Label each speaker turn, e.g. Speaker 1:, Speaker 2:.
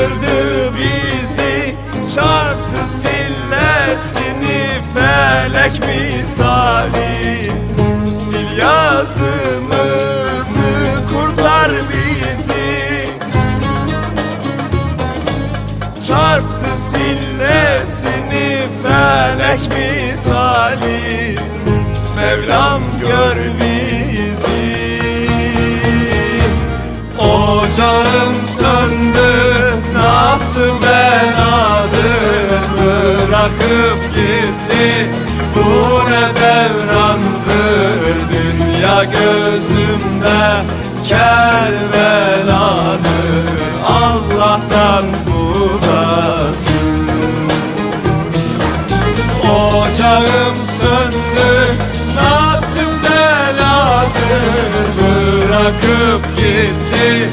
Speaker 1: kırdı bizi. Çarptı sillesini felek misali. Sil yazımızı kurtar bizi. Çarptı sillesini felek misali. Mevlam gör bizi. Bırakıp gitti. Bu ne devrandır Dünya gözümde. Kerveladır Allah'tan bulasın Ocağım söndü nasıl beladır. Bırakıp gitti